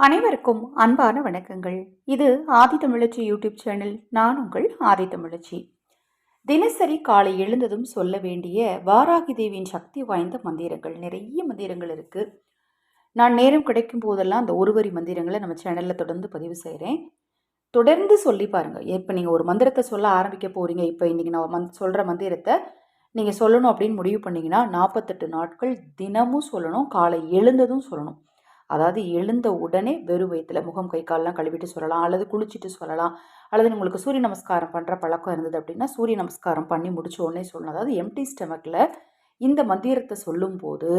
அனைவருக்கும் அன்பான வணக்கங்கள். இது ஆதி தமிழச்சி யூடியூப் சேனல். நான் உங்கள் ஆதி தமிழச்சி. தினசரி காலை எழுந்ததும் சொல்ல வேண்டிய வாராகி தேவியின் சக்தி வாய்ந்த மந்திரங்கள். நிறைய மந்திரங்கள் இருக்குது நான் நேரம் கிடைக்கும் போதெல்லாம் அந்த ஒருவரி மந்திரங்களை நம்ம சேனலில் தொடர்ந்து பதிவு செய்கிறேன் தொடர்ந்து சொல்லி பாருங்கள் இப்போ நீங்கள் ஒரு மந்திரத்தை சொல்ல ஆரம்பிக்க போகிறீங்க இப்போ இன்றைக்கி நான் மந்த் சொல்கிற மந்திரத்தை நீங்கள் சொல்லணும் அப்படின்னு முடிவு பண்ணிங்கன்னா நாற்பத்தெட்டு நாட்கள் தினமும் சொல்லணும். காலை எழுந்ததும் சொல்லணும். அதாவது எழுந்த உடனே வெறும் வயிற்றுல முகம் கை கால்லாம் கழுவிட்டு சொல்லலாம். அல்லது குளிச்சுட்டு சொல்லலாம். அல்லது உங்களுக்கு சூரிய நமஸ்காரம் பண்ணுற பழக்கம் இருந்தது அப்படின்னா சூரிய நமஸ்காரம் பண்ணி முடிச்ச உடனே சொல்லணும். அதாவது எம்டி ஸ்டெமக்கில் இந்த மந்திரத்தை சொல்லும்போது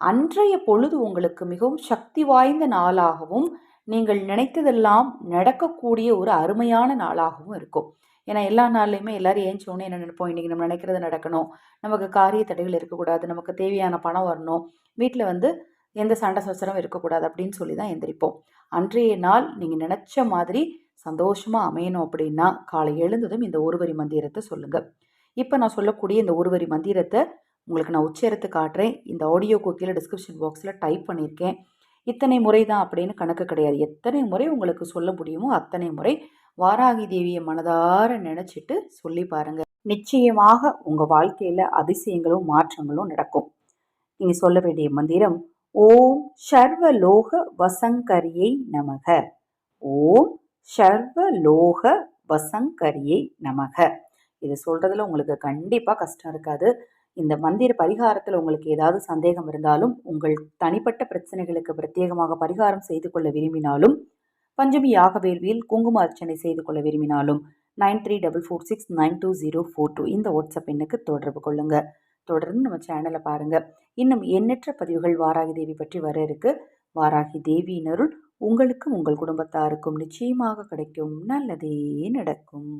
அன்றைய பொழுது உங்களுக்கு மிகவும் சக்தி வாய்ந்த நாளாகவும் நீங்கள் நினைத்ததெல்லாம் நடக்கக்கூடிய ஒரு அருமையான நாளாகவும் இருக்கும். ஏன்னா எல்லா நாள்லையுமே எல்லோரும் ஏஞ்சோன்னே என்ன நினைப்போம்? இன்றைக்கி நம்ம நினைக்கிறது நடக்கணும். நமக்கு காரிய தடைகள் இருக்கக்கூடாது. நமக்கு தேவையான பணம் வரணும். வீட்டில் வந்து எந்த சண்டை சச்சரவும் இருக்கக்கூடாது அப்படின்னு சொல்லி தான் எந்திரிப்போம். அன்றைய நாள் நீங்கள் நினச்ச மாதிரி சந்தோஷமாக அமையணும் அப்படின்னா காலை எழுந்ததும் இந்த ஒருவரி மந்திரத்தை சொல்லுங்கள் இப்போ நான் சொல்லக்கூடிய இந்த ஒருவரி மந்திரத்தை உங்களுக்கு நான் உச்சரித்து காட்டுறேன். இந்த ஆடியோ கோக்கியில் டிஸ்கிரிப்ஷன் பாக்ஸில் டைப் பண்ணியிருக்கேன். இத்தனை முறை தான் அப்படின்னு கணக்கு கிடையாது. எத்தனை முறை உங்களுக்கு சொல்ல முடியுமோ அத்தனை முறை வாராகி தேவியை மனதார நினச்சிட்டு சொல்லி பாருங்கள் நிச்சயமாக உங்கள் வாழ்க்கையில் அதிசயங்களும் மாற்றங்களும் நடக்கும். நீங்கள் சொல்ல வேண்டிய மந்திரம் ஓம் சர்வலோக வசங்கரியை நமக. ஓம் சர்வலோக வசங்கரியை நமக. இது சொல்கிறதுல உங்களுக்கு கண்டிப்பாக கஷ்டம் இருக்காது. இந்த மந்திர பரிகாரத்தில் உங்களுக்கு ஏதாவது சந்தேகம் இருந்தாலும் உங்கள் தனிப்பட்ட பிரச்சனைகளுக்கு பிரத்யேகமாக பரிகாரம் செய்து கொள்ள விரும்பினாலும் பஞ்சமி யாக வேள்வியில் குங்கும அர்ச்சனை செய்து கொள்ள விரும்பினாலும் nine three double four six nine two zero four two இந்த வாட்ஸ்அப் எண்ணுக்கு தொடர்பு கொள்ளுங்கள் தொடர்ந்து நம்ம சேனலை பாருங்கள் இன்னும் எண்ணற்ற பதிவுகள் வாராகி தேவி பற்றி வர இருக்கு. வாராகி தேவியினருள் உங்களுக்கும் உங்கள் குடும்பத்தாருக்கும் நிச்சயமாக கிடைக்கும். நல்லதே நடக்கும்.